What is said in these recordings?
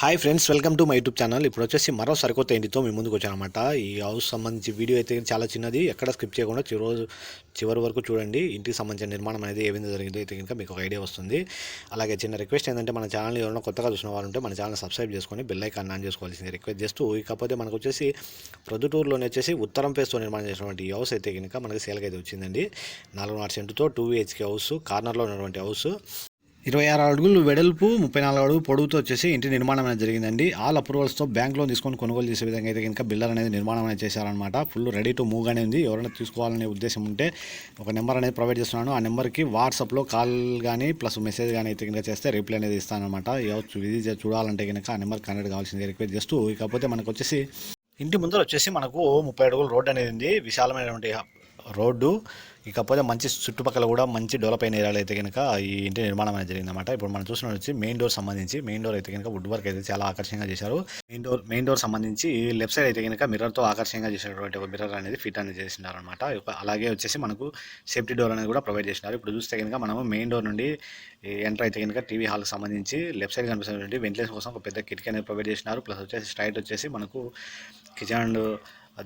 Hi friends welcome to my YouTube channel ఇప్పుడు వచ్చేసి మరో సరికొత్త ఇంటితో మీ ముందుకు వచ్చానమాట ఈ హౌస్ సంబంధించి వీడియో అయితే చాలా చిన్నది. ఎక్కడ స్కిప్ చేయకుండా చివరి చివరి వరకు చూడండి. ఇంటికి సంబంధించిన నిర్మాణం అనేది ఏ విధంగా జరిగిందో అయితే కనుక మీకు ఒక ఐడియా వస్తుంది. అలాగే చిన్న రిక్వెస్ట్ ఏంటంటే మన ఛానల్ ఎవరైనా కొత్తగా చూసిన వాళ్ళు ఉంటే మన ఛానల్ సబ్స్క్రైబ్ చేసుకొని బెల్ ఐకాన్ ఆన్ చేసుకోవాల్సింది రిక్వెస్ట్ చేస్తూ ఇకపోతే మనకు వచ్చేసి ప్రొద్దుటూరులోనే వచ్చేసి ఉత్తరం ఫేస్తో నిర్మాణం చేసినటువంటి ఈ హౌస్ అయితే కనుక మనకి సేల్కి అయితే వచ్చిందండి. నాలుగున్నర సెంటుతో టూ బిహెచ్కే హౌస్ కార్నర్లో ఉన్నటువంటి హౌస్ ఇరవై ఆరు అడుగులు వెడల్పు ముప్పై నాలుగు అడుగులు పొడవుతో వచ్చేసి ఇంటి నిర్మాణం అనేది జరిగిందండి. ఆల్ అప్రూవల్స్తో బ్యాంక్ లోన్ తీసుకొని కొనుగోలు చేసే విధంగా అయితే కనుక బిల్డర్ అనేది నిర్మాణం అనేది చేశారనమాట ఫుల్ రెడీ టు మూవ్ అనేది ఉంది. ఎవరైనా తీసుకోవాలనే ఉద్దేశం ఉంటే ఒక నెంబర్ అనేది ప్రొవైడ్ చేస్తున్నాను. ఆ నెంబర్కి వాట్సాప్లో కాల్ కానీ ప్లస్ మెసేజ్ కానీ అయితే కనుక చేస్తే రిప్లై అనేది ఇస్తానమాట ఇది చూడాలంటే కనుక ఆ నెంబర్ కనెక్ట్ కావాల్సింది రిక్వెస్ట్ చేస్తూ ఇకపోతే మనకు వచ్చేసి ఇంటి ముందర వచ్చేసి మనకు ముప్పై అడుగులు రోడ్డు అనేది ఉంది. విశాలమైనటువంటి రోడ్డు. ఇకపోతే మంచి చుట్టుపక్కల కూడా మంచి డెవలప్ అయిన ఏరియాలో అయితే కనుక ఈ ఇంటి నిర్మాణం అనేది జరిగిందన్నమాట. ఇప్పుడు మనం చూసిన వచ్చి మెయిన్ డోర్ సంబంధించి మెయిన్ డోర్ అయితే కనుక వుడ్ వర్క్ అయితే చాలా ఆకర్షణంగా చేశారు. మెయిన్ డోర్ మెయిన్ డోర్ సంబంధించి లెఫ్ట్ సైడ్ అయితే కనుక మిర్రర్తో ఆకర్షణంగా చేసినటువంటి ఒక మిర్రర్ అనేది ఫిట్ అనేది చేసినారు అనమాట అలాగే వచ్చేసి మనకు సేఫ్టీ డోర్ అనేది కూడా ప్రొవైడ్ చేసినారు. ఇప్పుడు చూస్తే కనుక మనము మెయిన్ డోర్ నుండి ఎంటర్ అయితే కనుక టీవీ హాల్కి సంబంధించి లెఫ్ట్ సైడ్ కనిపిస్తున్నటువంటి వెంటిలేషన్ కోసం ఒక పెద్ద కిటికీ అనేది ప్రొవైడ్ చేసినారు. ప్లస్ వచ్చేసి స్ట్రైట్ వచ్చేసి మనకు కిచెన్ అండ్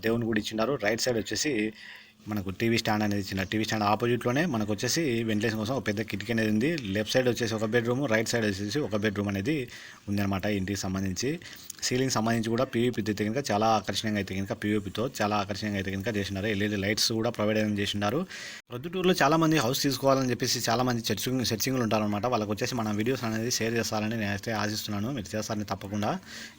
దేవుని కూడా ఇచ్చినారు రైట్ సైడ్ వచ్చేసి మనకు టీవీ స్టాండ్ అనేది ఇచ్చిన టీవీ స్టాండ్ ఆపోజిట్లోనే మనకు వచ్చేసి వెంటిలేషన్ కోసం ఒక పెద్ద కిటికీ అనేది ఉంది. లెఫ్ట్ సైడ్ వచ్చేసి ఒక బెడ్రూమ్ రైట్ సైడ్ వచ్చేసి ఒక బెడ్రూమ్ అనేది ఉందన్నమాట ఇంటికి సంబంధించి. సీలింగ్ సంబంధించి కూడా పీవీపీ అయితే కనుక చాలా ఆకర్షణీయంగా అయితే కనుక పీవీపీతో చాలా ఆకర్షణీయంగా అయితే కనుక చేసినారు ఎల్ఈడి లైట్స్ కూడా ప్రొవైడ్ అనేది చేసినారు ప్రొద్దుటూరులో చాలా మంది హౌస్ తీసుకోవాలని చెప్పేసి చాలా మంది సెర్చింగ్ సెర్చింగ్లు ఉంటారనమాట వాళ్ళకి వచ్చేసి మన వీడియోస్ అనేది షేర్ చేస్తారని నేను అయితే ఆశిస్తున్నాను. మీరు చేస్తారని తప్పకుండా.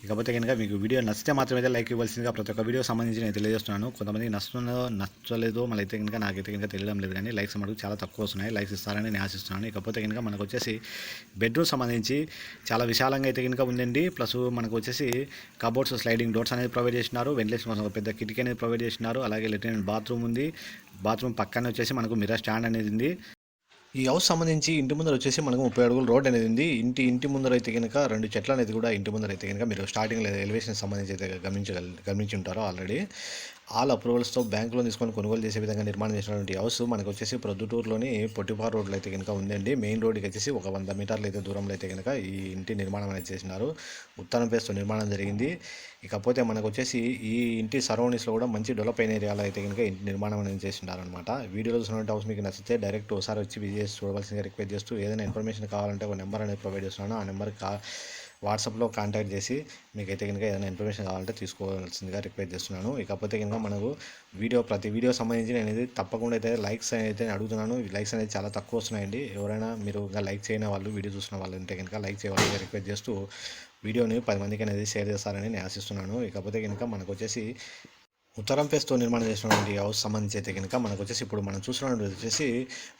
ఇకపోతే కనుక మీకు వీడియో నచ్చితే మాత్రమే లైక్ ఇవ్వాల్సిందిగా ప్రతి ఒక్క వీడియో సంబంధించి నేను తెలియజేస్తున్నాను. కొంతమంది నచ్చుతుందో నచ్చలేదు మళ్ళీ అయితే కనుక నాకైతే కనుక తెలియడం లేదు కానీ లైక్స్ మటుకు చాలా తక్కువ వస్తున్నాయి. లైక్స్ ఇస్తారని నేను ఆశిస్తున్నాను. ఇకపోతే కనుక మనకు వచ్చేసి బెడ్రూమ్ సంబంధించి చాలా విశాలంగా అయితే కనుక ఉందండి. ప్లస్ మనకు వచ్చేసి కబోర్డ్స్ స్లైడింగ్ డోర్స్ అనేది ప్రొవైడ్ చేసినారు వెంటిలేషన్ కోసం ఒక పెద్ద కిటికీ అనేది ప్రొవైడ్ చేసినారు అలాగే లెట్రిన్ బాత్రూమ్ ఉంది. బాత్రూమ్ పక్కన వచ్చేసి మనకు మిర్రర్ స్టాండ్ అనేది ఉంది. ఈ హౌస్ సంబంధించి ఇంటి ముందర వచ్చేసి మనకు ముప్పై అడుగులు రోడ్ అనేది ఉంది. ఇంటి ఇంటి ముందర అయితే కనుక రెండు చెట్లు అనేది కూడా ఇంటి ముందర అయితే కనుక మీరు స్టార్టింగ్ ఎలివేషన్ సంబంధించి అయితే గమనించగల గమనించి ఉంటారు ఆల్రెడీ ఆల్ అప్రూవల్స్తో బ్యాంకులో తీసుకొని కొనుగోలు చేసే విధంగా నిర్మాణం చేసినటువంటి హౌస్ మనకు వచ్చేసి ప్రొద్దుటూరులోని పొట్టిపార్ రోడ్లో అయితే కనుక ఉందండి. మెయిన్ రోడ్కి వచ్చేసి ఒక వంద మీటర్లు అయితే దూరంలో అయితే కనుక ఈ ఇంటి నిర్మాణం అనేది చేసినారు. ఉత్తరం పేస్తో నిర్మాణం జరిగింది. ఇకపోతే మనకు వచ్చేసి ఈ ఇంటి సరౌండింగ్స్లో కూడా మంచి డెవలప్ అయిన ఏరియాలో అయితే కనుక ఇంటి నిర్మాణం అనేది చేసినారనమాట వీడియోలో చూసినటువంటి హౌస్ మీకు నచ్చితే డైరెక్ట్ ఒకసారి వచ్చి విజిట్ చేసి చూడవలసిందిగా రిక్వెస్ట్ చేస్తూ ఏదైనా ఇన్ఫర్మేషన్ కావాలంటే ఒక నెంబర్ అనేది ప్రొవైడ్ చేస్తున్నాను. ఆ నెంబర్కి కా వాట్సాప్లో కాంటాక్ట్ చేసి మీకైతే కనుక ఏదైనా ఇన్ఫర్మేషన్ కావాలంటే తీసుకోవాల్సిందిగా రిక్వెస్ట్ చేస్తున్నాను. ఇకపోతే కనుక మనకు వీడియో ప్రతి వీడియో సంబంధించి నేను అనేది తప్పకుండా అయితే లైక్స్ అయితే అడుగుతున్నాను. లైక్స్ అనేది చాలా తక్కువ వస్తున్నాయండి. ఎవరైనా మీరు ఇంకా లైక్ చేయని వాళ్ళు వీడియో చూసిన వాళ్ళు అంటే కనుక లైక్ చేయాలని రిక్వెస్ట్ చేస్తూ వీడియోని పది మందికి అనేది షేర్ చేస్తారని నేను ఆశిస్తున్నాను. ఇకపోతే కనుక మనకు వచ్చేసి ఉత్తరం ఫేస్తో నిర్మాణం చేసినటువంటి హౌస్ సంబంధించి అయితే కనుక మనకు వచ్చేసి ఇప్పుడు మనం చూసినటువంటి వచ్చేసి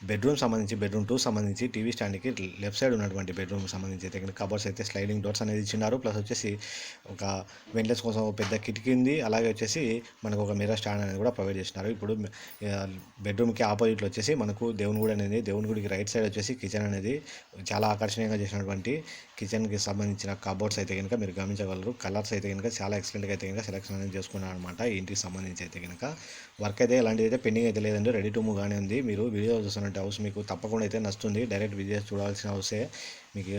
బెడ్రూమ్ సంబంధించి బెడ్రూమ్ టూ సంబంధించి టీవీ స్టాండ్కి లెఫ్ట్ సైడ్ ఉన్నటువంటి బెడ్రూమ్ సంబంధించి అయితే కనుక కబర్స్ అయితే స్లైడింగ్ డోర్స్ అనేది ఇచ్చినారు. ప్లస్ వచ్చేసి ఒక వెంట్లెస్ కోసం పెద్ద కిటికీ ఉంది. అలాగే వచ్చేసి మనకు ఒక మిర్రర్ స్టాండ్ అనేది కూడా ప్రొవైడ్ చేసినారు. ఇప్పుడు బెడ్రూమ్కి ఆపోజిట్లో వచ్చేసి మనకు దేవుని గుడి అనేది దేవుని గుడికి రైట్ సైడ్ వచ్చేసి కిచెన్ అనేది చాలా ఆకర్షణీయంగా చేసినటువంటి కిచెన్కి సంబంధించిన కబోర్డ్స్ అయితే కనుక మీరు గమనించగలరు. కలర్స్ అయితే కనుక చాలా ఎక్సలెంట్గా అయితే కనుక సెలెక్షన్ అనేది చేసుకున్నారు అనమాట ఇంటికి సంబంధించి అయితే కనుక వర్క్ అయితే ఎలాంటిది అయితే పెండింగ్ అయితే లేదండి రెడీ టు మూవ్ గానే ఉంది. మీరు వీడియో చూస్తున్నట్టు హౌస్ మీకు తప్పకుండా అయితే నచ్చుతుంది. డైరెక్ట్ విజిట్ చూడాల్సిన హౌసే మీకు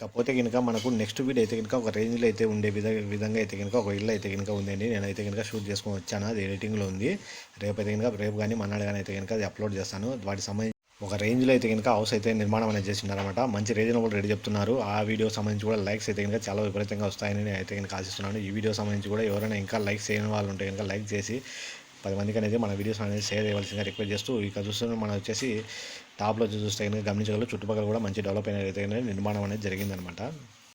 కాకపోతే కనుక మనకు నెక్స్ట్ వీడియో అయితే కనుక ఒక రేంజ్లో అయితే ఉండే విధ విధంగా అయితే కనుక ఒక ఇల్లు అయితే కనుక ఉందండి. నేనైతే కనుక షూట్ చేసుకొని వచ్చాను. అది ఎడిటింగ్లో ఉంది. రేపు అయితే కనుక రేపు కానీ మన్నాడు కానీ అయితే కనుక అది అప్లోడ్ చేస్తాను. వాటి సంబంధించి ఒక రేంజ్లో అయితే కనుక హౌస్ అయితే నిర్మాణం అనేది చేస్తున్నారన్నమాట. మంచి రీజనబుల్ రేట్ చెప్తున్నారు. ఆ వీడియో సంబంధించి కూడా లైక్స్ అయితే కనుక చాలా విపరీతంగా వస్తాయని నేను అయితే కనుక ఆశిస్తున్నాను. ఈ వీడియో సంబంధించి కూడా ఎవరైనా ఇంకా లైక్స్ చేయని వాళ్ళు ఉంటే కనుక లైక్ చేసి పది మందికి అనేది మన వీడియోస్ అనేది షేర్ చేయవలసిందిగా రిక్వెస్ట్ చేస్తూ ఇక చూస్తున్న మనం వచ్చేసి టాప్లో చూస్తే కనుక గమనించగలరు. చుట్టుపక్కల కూడా మంచి డెవలప్ అయిన అయితే నిర్మాణం అనేది జరిగిందనమాట